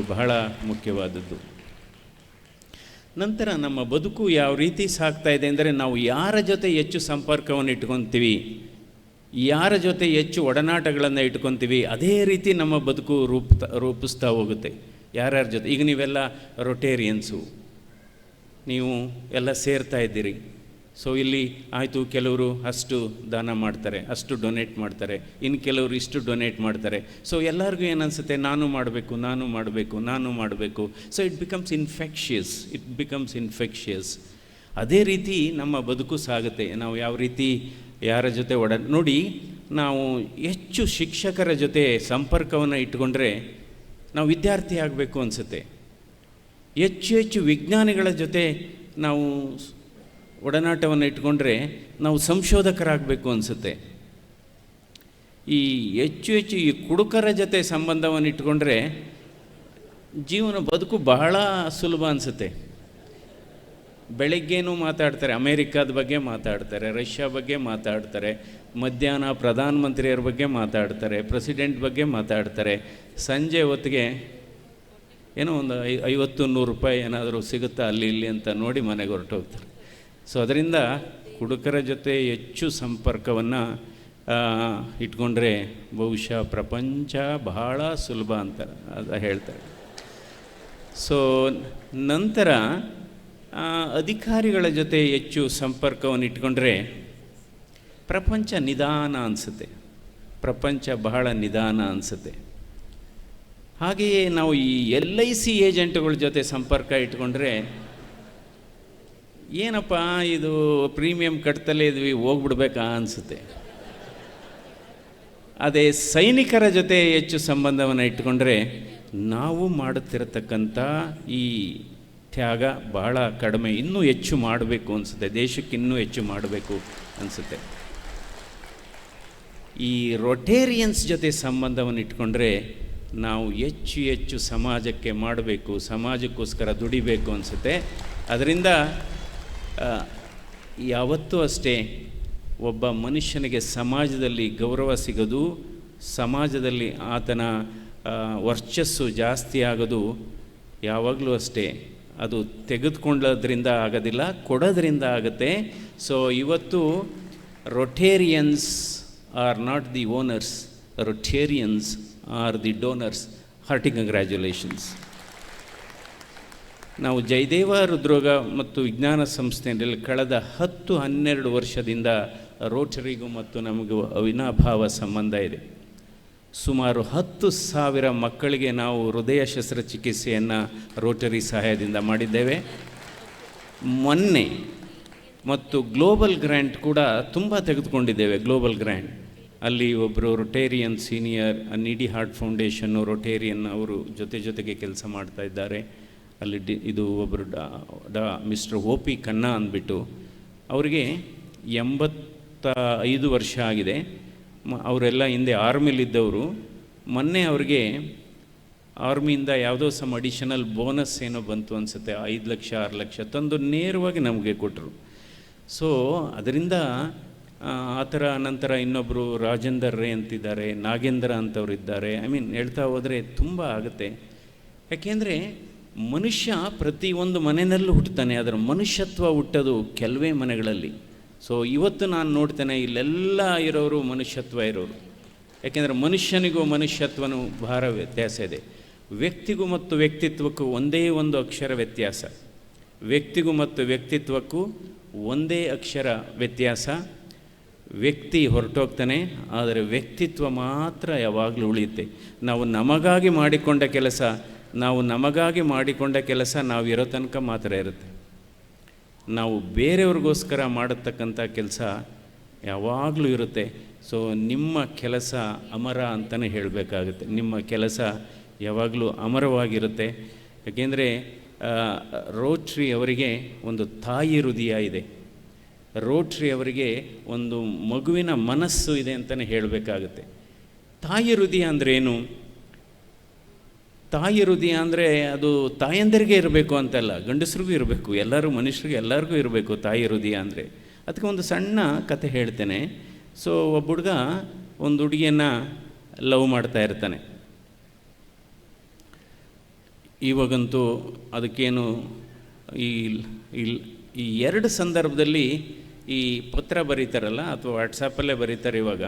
ಬಹಳ ಮುಖ್ಯವಾದದ್ದು. ನಂತರ ನಮ್ಮ ಬದುಕು ಯಾವ ರೀತಿ ಸಾಗ್ತಾ ಇದೆ ಅಂದರೆ ನಾವು ಯಾರ ಜೊತೆ ಹೆಚ್ಚು ಸಂಪರ್ಕವನ್ನು ಇಟ್ಕೊತೀವಿ, ಯಾರ ಜೊತೆ ಹೆಚ್ಚು ಒಡನಾಟಗಳನ್ನು ಇಟ್ಕೊತೀವಿ, ಅದೇ ರೀತಿ ನಮ್ಮ ಬದುಕು ರೂಪ ರೂಪಿಸ್ತಾ ಹೋಗುತ್ತೆ. ಯಾರ್ಯಾರ ಜೊತೆ, ಈಗ ನೀವೆಲ್ಲ ರೊಟೇರಿಯನ್ಸು, ನೀವು ಎಲ್ಲ ಸೇರ್ತಾ ಇದ್ದೀರಿ. ಸೊ ಇಲ್ಲಿ ಆಯಿತು, ಕೆಲವರು ಅಷ್ಟು ದಾನ ಮಾಡ್ತಾರೆ, ಅಷ್ಟು ಡೊನೇಟ್ ಮಾಡ್ತಾರೆ ಇನ್ನು ಕೆಲವರು ಇಷ್ಟು ಡೊನೇಟ್ ಮಾಡ್ತಾರೆ. ಸೊ ಎಲ್ಲರಿಗೂ ಏನನ್ಸುತ್ತೆ? ನಾನು ಮಾಡಬೇಕು ನಾನು ಮಾಡಬೇಕು ನಾನು ಮಾಡಬೇಕು. So it becomes infectious it becomes infectious ಅದೇ ರೀತಿ ನಮ್ಮ ಬದುಕು ಸಾಗುತ್ತೆ. ನಾವು ಯಾವ ರೀತಿ, ಯಾರ ಜೊತೆ ಒಡ, ನೋಡಿ, ನಾವು ಹೆಚ್ಚು ಶಿಕ್ಷಕರ ಜೊತೆ ಸಂಪರ್ಕವನ್ನು ಇಟ್ಕೊಂಡ್ರೆ ನಾವು ವಿದ್ಯಾರ್ಥಿ ಆಗಬೇಕು ಅನಿಸುತ್ತೆ. ಹೆಚ್ಚು ಹೆಚ್ಚು ವಿಜ್ಞಾನಿಗಳ ಜೊತೆ ನಾವು ಒಡನಾಟವನ್ನು ಇಟ್ಕೊಂಡ್ರೆ ನಾವು ಸಂಶೋಧಕರಾಗಬೇಕು ಅನಿಸುತ್ತೆ. ಈ ಹೆಚ್ಚು ಹೆಚ್ಚು ಈ ಕುಡುಕರ ಜೊತೆ ಸಂಬಂಧವನ್ನು ಇಟ್ಕೊಂಡ್ರೆ ಜೀವನ ಬದುಕು ಬಹಳ ಸುಲಭ ಅನಿಸುತ್ತೆ. ಬೆಳಗ್ಗೆನೂ ಮಾತಾಡ್ತಾರೆ, ಅಮೇರಿಕಾದ ಬಗ್ಗೆ ಮಾತಾಡ್ತಾರೆ, ರಷ್ಯಾ ಬಗ್ಗೆ ಮಾತಾಡ್ತಾರೆ, ಮಧ್ಯಾಹ್ನ ಪ್ರಧಾನಮಂತ್ರಿಯರ ಬಗ್ಗೆ ಮಾತಾಡ್ತಾರೆ, ಪ್ರೆಸಿಡೆಂಟ್ ಬಗ್ಗೆ ಮಾತಾಡ್ತಾರೆ. ಸಂಜೆ ಹೊತ್ತಿಗೆ ಏನೋ ಒಂದು ಐ ಐವತ್ತು ನೂರು ರೂಪಾಯಿ ಏನಾದರೂ ಸಿಗುತ್ತಾ ಅಲ್ಲಿ ಇಲ್ಲಿ ಅಂತ ನೋಡಿ ಮನೆಗೆ ಹೊರಟೋಗ್ತಾರೆ. ಸೊ ಅದರಿಂದ ಕುಡುಕರ ಜೊತೆ ಹೆಚ್ಚು ಸಂಪರ್ಕವನ್ನು ಇಟ್ಕೊಂಡ್ರೆ ಬಹುಶಃ ಪ್ರಪಂಚ ಬಹಳ ಸುಲಭ ಅಂತ, ಅದು ಹೇಳ್ತಾರೆ. ಸೊ ನಂತರ ಅಧಿಕಾರಿಗಳ ಜೊತೆ ಹೆಚ್ಚು ಸಂಪರ್ಕವನ್ನು ಇಟ್ಕೊಂಡ್ರೆ ಪ್ರಪಂಚ ನಿಧಾನ ಅನಿಸುತ್ತೆ. ಪ್ರಪಂಚ ಬಹಳ ನಿಧಾನ ಅನಿಸುತ್ತೆ. ಹಾಗೆಯೇ ನಾವು ಈ ಎಲ್ ಐ ಸಿ ಏಜೆಂಟ್ಗಳ ಜೊತೆ ಸಂಪರ್ಕ ಇಟ್ಕೊಂಡ್ರೆ ಏನಪ್ಪ ಇದು ಪ್ರೀಮಿಯಂ ಕಟ್ತಲೇ ಇದ್ವಿ, ಹೋಗ್ಬಿಡ್ಬೇಕಾ ಅನಿಸುತ್ತೆ. ಅದೇ ಸೈನಿಕರ ಜೊತೆ ಹೆಚ್ಚು ಸಂಬಂಧವನ್ನು ಇಟ್ಕೊಂಡ್ರೆ ನಾವು ಮಾಡುತ್ತಿರತಕ್ಕಂಥ ಈ ತ್ಯಾಗ ಬಹಳ ಕಡಿಮೆ, ಇನ್ನೂ ಹೆಚ್ಚು ಮಾಡಬೇಕು ಅನಿಸುತ್ತೆ, ದೇಶಕ್ಕೆ ಇನ್ನೂ ಹೆಚ್ಚು ಮಾಡಬೇಕು ಅನಿಸುತ್ತೆ. ಈ ರೊಟೇರಿಯನ್ಸ್ ಜೊತೆ ಸಂಬಂಧವನ್ನು ಇಟ್ಕೊಂಡ್ರೆ ನಾವು ಹೆಚ್ಚು ಹೆಚ್ಚು ಸಮಾಜಕ್ಕೆ ಮಾಡಬೇಕು, ಸಮಾಜಕ್ಕೋಸ್ಕರ ದುಡಿಬೇಕು ಅನಿಸುತ್ತೆ. ಅದರಿಂದ ಯಾವತ್ತೂ ಅಷ್ಟೇ ಒಬ್ಬ ಮನುಷ್ಯನಿಗೆ ಸಮಾಜದಲ್ಲಿ ಗೌರವ ಸಿಗೋದು, ಸಮಾಜದಲ್ಲಿ ಆತನ ವರ್ಚಸ್ಸು ಜಾಸ್ತಿ ಆಗೋದು ಯಾವಾಗಲೂ ಅಷ್ಟೇ. ಅದು ತೆಗೆದುಕೊಳ್ಳೋದ್ರಿಂದ ಆಗೋದಿಲ್ಲ, ಕೊಡೋದ್ರಿಂದ ಆಗುತ್ತೆ. ಸೊ ಇವತ್ತು Rotarians are not the owners Rotarians are the donors hearty congratulations ನಾವು ಜಯದೇವ ಹೃದ್ರೋಗ ಮತ್ತು ವಿಜ್ಞಾನ ಸಂಸ್ಥೆಯಲ್ಲಿ ಕಳೆದ ಹತ್ತು ಹನ್ನೆರಡು ವರ್ಷದಿಂದ ರೋಟರಿಗೂ ಮತ್ತು ನಮಗೂ ಅವಿನಾಭಾವ ಸಂಬಂಧ ಇದೆ. ಸುಮಾರು ಹತ್ತು ಸಾವಿರ ಮಕ್ಕಳಿಗೆ ನಾವು ಹೃದಯ ಶಸ್ತ್ರಚಿಕಿತ್ಸೆಯನ್ನು ರೋಟರಿ ಸಹಾಯದಿಂದ ಮಾಡಿದ್ದೇವೆ. ಮೊನ್ನೆ ಮತ್ತು ಗ್ಲೋಬಲ್ ಗ್ರ್ಯಾಂಟ್ ಕೂಡ ತುಂಬ ತೆಗೆದುಕೊಂಡಿದ್ದೇವೆ, ಗ್ಲೋಬಲ್ ಗ್ರ್ಯಾಂಟ್. ಅಲ್ಲಿ ಒಬ್ಬರು ರೊಟೇರಿಯನ್ ಸೀನಿಯರ್, ನಿಡಿ ಹಾರ್ಟ್ ಫೌಂಡೇಶನ್ನು ರೊಟೇರಿಯನ್ ಅವರು ಜೊತೆ ಜೊತೆಗೆ ಕೆಲಸ ಮಾಡ್ತಾ ಇದ್ದಾರೆ. ಅಲ್ಲಿ ಡಿ, ಇದು ಒಬ್ಬರು ಡಾ ಮಿಸ್ಟರ್ ಓ ಪಿ ಖನ್ನಾ ಅಂದ್ಬಿಟ್ಟು ಅವರಿಗೆ ಎಂಬತ್ತ ಐದು ವರ್ಷ ಆಗಿದೆ. ಮ, ಅವರೆಲ್ಲ ಹಿಂದೆ ಆರ್ಮಿಲಿದ್ದವರು ಮೊನ್ನೆ ಅವ್ರಿಗೆ ಆರ್ಮಿಯಿಂದ ಯಾವುದೋ ಸಮ್ ಅಡಿಷನಲ್ ಬೋನಸ್ ಏನೋ ಬಂತು ಅನಿಸುತ್ತೆ, ಐದು ಲಕ್ಷ, ಆರು ಲಕ್ಷ ತಂದು ನೇರವಾಗಿ ನಮಗೆ ಕೊಟ್ಟರು ಸೊ, ಅದರಿಂದ, ಆ ಥರ ನಂತರ ಇನ್ನೊಬ್ಬರು ರಾಜೇಂದರ್ ರೇ ಅಂತಿದ್ದಾರೆ, ನಾಗೇಂದ್ರ ಅಂತವ್ರು ಇದ್ದಾರೆ ಐ ಮೀನ್ ಹೇಳ್ತಾ ಹೋದರೆ ತುಂಬ ಆಗುತ್ತೆ. ಯಾಕೆಂದರೆ ಮನುಷ್ಯ ಪ್ರತಿಯೊಂದು ಮನೆಯಲ್ಲೂ ಹುಟ್ಟುತ್ತಾನೆ ಅದರ ಮನುಷ್ಯತ್ವ ಹುಟ್ಟೋದು ಕೆಲವೇ ಮನೆಗಳಲ್ಲಿ. ಸೊ ಇವತ್ತು ನಾನು ನೋಡ್ತೇನೆ, ಇಲ್ಲೆಲ್ಲ ಇರೋರು ಮನುಷ್ಯತ್ವ ಇರೋರು. ಯಾಕೆಂದರೆ ಮನುಷ್ಯನಿಗೂ ಮನುಷ್ಯತ್ವನೂ ಭಾರ ವ್ಯತ್ಯಾಸ ಇದೆ. ವ್ಯಕ್ತಿಗೂ ಮತ್ತು ವ್ಯಕ್ತಿತ್ವಕ್ಕೂ ಒಂದೇ ಒಂದು ಅಕ್ಷರ ವ್ಯತ್ಯಾಸ. ವ್ಯಕ್ತಿಗೂ ಮತ್ತು ವ್ಯಕ್ತಿತ್ವಕ್ಕೂ ಒಂದೇ ಅಕ್ಷರ ವ್ಯತ್ಯಾಸ. ವ್ಯಕ್ತಿ ಹೊರಟೋಗ್ತಾನೆ, ಆದರೆ ವ್ಯಕ್ತಿತ್ವ ಮಾತ್ರ ಯಾವಾಗಲೂ ಉಳಿಯುತ್ತೆ. ನಾವು ನಮಗಾಗಿ ಮಾಡಿಕೊಂಡ ಕೆಲಸ ನಾವು ನಮಗಾಗಿ ಮಾಡಿಕೊಂಡ ಕೆಲಸ ನಾವು ಇರೋ ತನಕ ಮಾತ್ರ ಇರುತ್ತೆ. ನಾವು ಬೇರೆಯವ್ರಿಗೋಸ್ಕರ ಮಾಡತಕ್ಕಂಥ ಕೆಲಸ ಯಾವಾಗಲೂ ಇರುತ್ತೆ. ಸೊ ನಿಮ್ಮ ಕೆಲಸ ಅಮರ ಅಂತಲೇ ಹೇಳಬೇಕಾಗುತ್ತೆ. ನಿಮ್ಮ ಕೆಲಸ ಯಾವಾಗಲೂ ಅಮರವಾಗಿರುತ್ತೆ. ಯಾಕೆಂದರೆ ರೋಟ್ರಿ ಅವರಿಗೆ ಒಂದು ತಾಯಿ ಹೃದಯ ಇದೆ. ರೋಟ್ರಿ ಅವರಿಗೆ ಒಂದು ಮಗುವಿನ ಮನಸ್ಸು ಇದೆ ಅಂತಲೇ ಹೇಳಬೇಕಾಗುತ್ತೆ. ತಾಯಿ ಹೃದಯ ಅಂದ್ರೇನು? ತಾಯಿ ಹೃದಯ ಅಂದರೆ ಅದು ತಾಯಂದರಿಗೆ ಇರಬೇಕು ಅಂತಲ್ಲ, ಗಂಡಸ್ರಿಗೂ ಇರಬೇಕು, ಎಲ್ಲರೂ ಮನುಷ್ಯರಿಗೆ ಎಲ್ಲರಿಗೂ ಇರಬೇಕು ತಾಯಿ ಹೃದಯ ಅಂದರೆ. ಅದಕ್ಕೆ ಒಂದು ಸಣ್ಣ ಕತೆ ಹೇಳ್ತೇನೆ. ಸೊ ಒಬ್ಬ ಹುಡುಗ ಒಂದು ಹುಡುಗಿಯನ್ನು ಲವ್ ಮಾಡ್ತಾ ಇರ್ತಾನೆ. ಇವಾಗಂತೂ ಅದಕ್ಕೇನು ಈ ಈ ಎರಡು ಸಂದರ್ಭದಲ್ಲಿ ಈ ಪತ್ರ ಬರೀತಾರಲ್ಲ, ಅಥವಾ ವಾಟ್ಸಪ್ಪಲ್ಲೇ ಬರೀತಾರೆ ಇವಾಗ.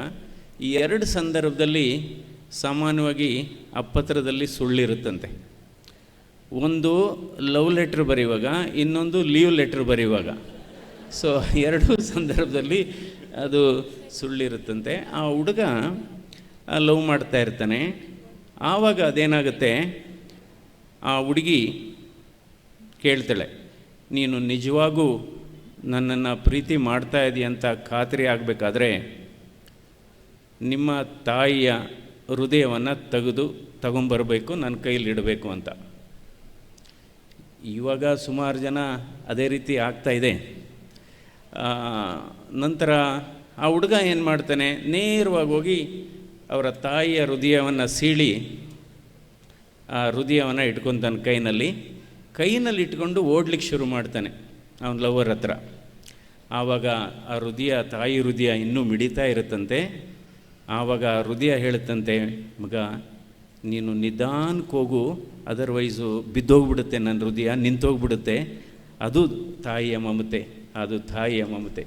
ಈ ಎರಡು ಸಂದರ್ಭದಲ್ಲಿ ಸಾಮಾನ್ಯವಾಗಿ ಅಪ್ಪತ್ರದಲ್ಲಿ ಪತ್ರದಲ್ಲಿ ಸುಳ್ಳಿರುತ್ತಂತೆ. ಒಂದು ಲವ್ ಲೆಟ್ರ್ ಬರೆಯುವಾಗ, ಇನ್ನೊಂದು ಲೀವ್ ಲೆಟ್ರ್ ಬರೆಯುವಾಗ. ಸೊ ಎರಡೂ ಸಂದರ್ಭದಲ್ಲಿ ಅದು ಸುಳ್ಳಿರುತ್ತಂತೆ. ಆ ಹುಡುಗ ಲವ್ ಮಾಡ್ತಾ ಇರ್ತಾನೆ. ಆವಾಗ ಅದೇನಾಗುತ್ತೆ? ಆ ಹುಡುಗಿ ಕೇಳ್ತಾಳೆ, ನೀನು ನಿಜವಾಗೂ ನನ್ನನ್ನು ಪ್ರೀತಿ ಮಾಡ್ತಾ ಇದೆಯಂತ ಖಾತ್ರಿ ಆಗಬೇಕಾದ್ರೆ, ನಿಮ್ಮ ತಾಯಿಯ ಹೃದಯವನ್ನು ತೆಗೆದು ತಗೊಂಬರಬೇಕು ನನ್ನ ಕೈಲಿ ಇಡಬೇಕು ಅಂತ. ಇವಾಗ ಸುಮಾರು ಜನ ಅದೇ ರೀತಿ ಆಗ್ತಾ ಇದೆ. ಆ, ನಂತರ ಆ ಹುಡುಗ ಏನು ಮಾಡ್ತಾನೆ ನೇರವಾಗಿ ಹೋಗಿ ಅವರ ತಾಯಿಯ ಹೃದಯವನ್ನು ಸೀಳಿ ಆ ಹೃದಯವನ್ನು ಇಟ್ಕೊತಾನೆ ಕೈನಲ್ಲಿ ಕೈನಲ್ಲಿ ಇಟ್ಕೊಂಡು ಓಡ್ಲಿಕ್ಕೆ ಶುರು ಮಾಡ್ತಾನೆ ಅವನ ಲವರ್ ಹತ್ರ. ಆವಾಗ ಆ ಹೃದಯ ತಾಯಿ ಹೃದಯ ಇನ್ನೂ ಮಿಡಿತಾ ಇರುತ್ತಂತೆ. ಆವಾಗ ಹೃದಯ ಹೇಳುತ್ತಂತೆ, ಮಗ, ನೀನು ನಿಧಾನಕ್ಕೆ ಹೋಗು ಅದರ್ವೈಸು ಬಿದ್ದೋಗ್ಬಿಡುತ್ತೆ ನನ್ನ ಹೃದಯ, ನಿಂತೋಗ್ಬಿಡುತ್ತೆ. ಅದು ತಾಯಿಯ ಮಮತೆ, ಅದು ತಾಯಿಯ ಮಮತೆ.